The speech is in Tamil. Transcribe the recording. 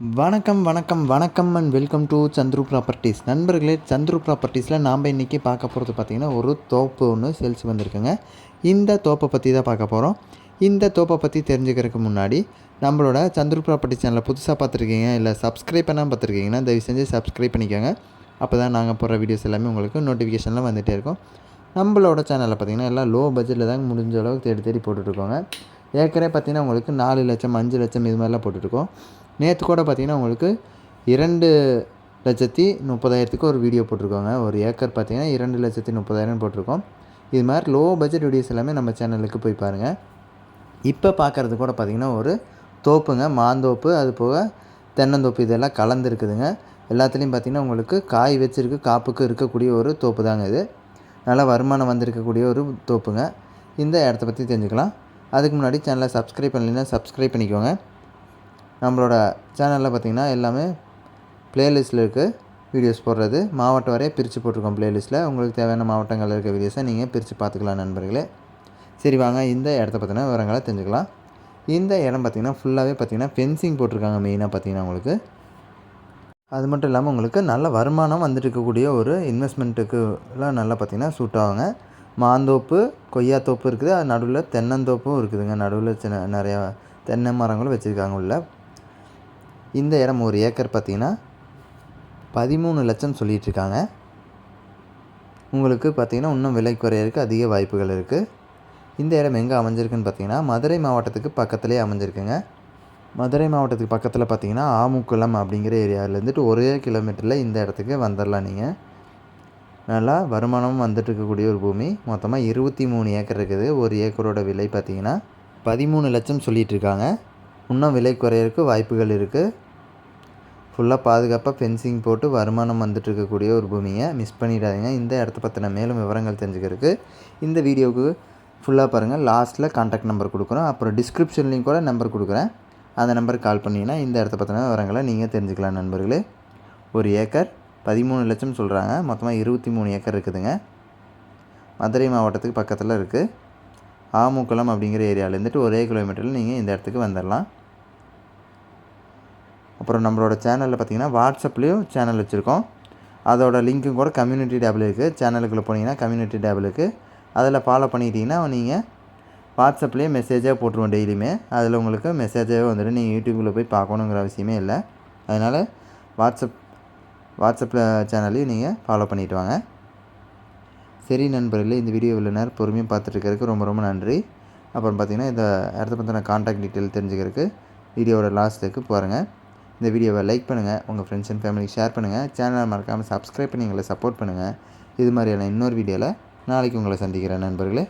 வணக்கம் வணக்கம் வணக்கம் and welcome to Chandru properties நண்பர்களே சந்துரு ப்ராப்பர்ட்டிஸில் நாம் இன்றைக்கி பார்க்க போகிறது பார்த்திங்கன்னா ஒரு தோப்பு ஒன்று சேல்ஸ் வந்திருக்குங்க. இந்த தோப்பை பற்றி தான் பார்க்க போகிறோம் இந்த தோப்பை பற்றி தெரிஞ்சுக்கிறதுக்கு முன்னாடி நம்மளோட சந்துரு ப்ராப்பர்ட்டி சேனலை புதுசாக பார்த்துருக்கீங்க இல்லை சப்ஸ்கிரைப் பண்ணால் பார்த்துருக்கீங்கன்னா தயவு செஞ்சு சப்ஸ்கிரைப் பண்ணிக்கோங்க. அப்போ தான் நாங்கள் போடுற வீடியோஸ் எல்லாமே உங்களுக்கு நோட்டிஃபிகேஷன்லாம் வந்துகிட்டே இருக்கும். நம்மளோட சேனலில் பார்த்திங்கன்னா எல்லாம் லோ பட்ஜெட்டில் தான் முடிஞ்ச அளவுக்கு தேடி தேடி போட்டுட்ருக்கோங்க ஏற்கனவே பார்த்திங்கன்னா உங்களுக்கு நாலு லட்சம் அஞ்சு லட்சம் இது மாதிரிலாம் போட்டுட்ருக்கோம் நேற்று கூட பார்த்திங்கன்னா உங்களுக்கு இரண்டு லட்சத்தி முப்பதாயிரத்துக்கு ஒரு வீடியோ போட்டிருக்கோங்க. ஒரு ஏக்கர் பார்த்திங்கன்னா இரண்டு லட்சத்தி முப்பதாயிரம் போட்டிருக்கோம். இது மாதிரி லோ பட்ஜெட் வீடியோஸ் எல்லாமே நம்ம சேனலுக்கு போய் பாருங்கள் இப்போ பார்க்குறது கூட பார்த்திங்கன்னா ஒரு தோப்புங்க மாந்தோப்பு அது போக தென்னந்தோப்பு இதெல்லாம் கலந்துருக்குதுங்க. எல்லாத்துலேயும் பார்த்திங்கன்னா உங்களுக்கு காய் வச்சுருக்கு காப்புக்கு இருக்கக்கூடிய ஒரு தோப்பு தாங்க இது. நல்லா வருமானம் வந்திருக்கக்கூடிய ஒரு தோப்புங்க. இந்த இடத்த பற்றி தெரிஞ்சுக்கலாம். அதுக்கு முன்னாடி சேனலை சப்ஸ்கிரைப் பண்ணலைன்னா சப்ஸ்கிரைப் பண்ணிக்கோங்க. நம்மளோட சேனலில் பார்த்திங்கன்னா எல்லாமே ப்ளேலிஸ்ட்டில் இருக்குது வீடியோஸ் போடுறது. மாவட்டம் வரைய பிரித்து போட்டிருக்கோம் ப்ளேலிஸ்ட்டில் உங்களுக்கு தேவையான மாவட்டங்களில் இருக்க வீடியோஸை நீங்கள் பிரித்து பார்த்துக்கலாம் நண்பர்களே. சரி வாங்க இந்த இடத்த பற்றின விவரங்களை தெரிஞ்சுக்கலாம். இந்த இடம் பார்த்திங்கன்னா ஃபுல்லாகவே பார்த்திங்கன்னா ஃபென்சிங் போட்டிருக்காங்க மெயினாக பார்த்திங்கன்னா உங்களுக்கு. அது மட்டும் இல்லாமல் உங்களுக்கு நல்ல வருமானம் வந்துட்டு இருக்கக்கூடிய ஒரு இன்வெஸ்ட்மெண்ட்டுக்குலாம் நல்லா பார்த்திங்கன்னா சூட் ஆகுங்க. மாந்தோப்பு கொய்யாத்தோப்பு இருக்குது. அது நடுவில் தென்னந்தோப்பும் இருக்குதுங்க. நடுவில் சின்ன நிறையா தென்னை மரங்களும் வச்சுருக்காங்க உள்ள. இந்த இடம் ஒரு ஏக்கர் பார்த்திங்கன்னா பதிமூணு லட்சம் சொல்லிகிட்ருக்காங்க உங்களுக்கு பார்த்திங்கன்னா இன்னும் விலை குறையிறதுக்கு அதிக வாய்ப்புகள் இருக்குது இந்த இடம் எங்கே அமைஞ்சிருக்குன்னு பார்த்தீங்கன்னா மதுரை மாவட்டத்துக்கு பக்கத்துலேயே அமைஞ்சிருக்குங்க. மதுரை மாவட்டத்துக்கு பக்கத்தில் பார்த்தீங்கன்னா ஆமுக்குளம் அப்படிங்கிற ஏரியாவிலேருந்துட்டு ஒரே கிலோமீட்டரில் இந்த இடத்துக்கு வந்துடலாம் நீங்கள் நல்லா வருமானமும் வந்துட்டு இருக்கக்கூடிய ஒரு பூமி. மொத்தமாக இருபத்தி மூணு ஏக்கர் இருக்குது. ஒரு ஏக்கரோட விலை பார்த்திங்கன்னா பதிமூணு லட்சம் சொல்லிகிட்ருக்காங்க இன்னும் விலை குறையிறதுக்கு வாய்ப்புகள் இருக்குது ஃபுல்லாக பாதுகாப்பாக ஃபென்சிங் போட்டு வருமானம் வந்துட்டு இருக்கக்கூடிய ஒரு பூமியை மிஸ் பண்ணிடாதீங்க. இந்த இடத்த பற்றின மேலும் விவரங்கள் தெரிஞ்சுக்கிறதுக்கு இந்த வீடியோவுக்கு ஃபுல்லாக பாருங்கள் லாஸ்ட்டில் காண்டாக்ட் நம்பர் கொடுக்குறோம். அப்புறம் டிஸ்கிரிப்ஷன்லேயும் கூட நம்பர் கொடுக்குறேன். அந்த நம்பருக்கு கால் பண்ணிங்கன்னா இந்த இடத்த பற்றின விவரங்களை நீங்கள் தெரிஞ்சுக்கலாம் நண்பர்களே. ஒரு ஏக்கர் பதிமூணு லட்சம் சொல்கிறாங்க மொத்தமாக இருபத்தி மூணு ஏக்கர் இருக்குதுங்க. மதுரை மாவட்டத்துக்கு பக்கத்தில் இருக்குது ஆமுக்குளம் அப்படிங்கிற ஏரியாவிலேருந்துட்டு ஒரே கிலோமீட்டரில் நீங்கள் இந்த இடத்துக்கு வந்துடலாம் அப்புறம் நம்மளோட சேனலில் பார்த்தீங்கன்னா வாட்ஸ்அப்லேயும் சேனல் வச்சுருக்கோம். அதோட லிங்க்கும் கூட கம்யூனிட்டி டேபிள் இருக்குது சேனலுக்குள்ளே போனீங்கன்னா கம்யூனிட்டி டேபிள் இருக்குது அதில் ஃபாலோ பண்ணிக்கிட்டிங்கன்னா நீங்கள் வாட்ஸ்அப்லேயே மெசேஜாக போட்டுருவோம் டெய்லியுமே. அதில் உங்களுக்கு மெசேஜாகவே வந்துட்டு நீங்கள் யூடியூப்பில் போய் பார்க்கணுங்கிற அவசியமே இல்லை. அதனால் வாட்ஸ்அப் வாட்ஸ்அப்பில் சேனல்லையும் நீங்கள் ஃபாலோ பண்ணிட்டு வாங்க. சரி நண்பர்களே இந்த வீடியோ இவ்வளோ நேரம் பொறுமையாக பார்த்துட்ருக்கறதுக்கு ரொம்ப ரொம்ப நன்றி. அப்புறம் பார்த்திங்கன்னா இந்த இடத்த பற்றின கான்டாக்ட் டீட்டெயில் தெரிஞ்சுக்கிறதுக்கு வீடியோவோட லாஸ்ட்டுக்கு பாருங்கள் இந்த வீடியோவை லைக் பண்ணுங்கள் உங்கள் ஃப்ரெண்ட்ஸ் அண்ட் ஃபேமிலிக்கு ஷேர் பண்ணுங்கள் சேனலை மறக்காமல் சப்ஸ்கிரைப் பண்ணி எங்களை சப்போர்ட் பண்ணுங்கள் இது மாதிரியான இன்னொரு வீடியோவில் நாளைக்கு உங்களை சந்திக்கிறேன் நண்பர்களே.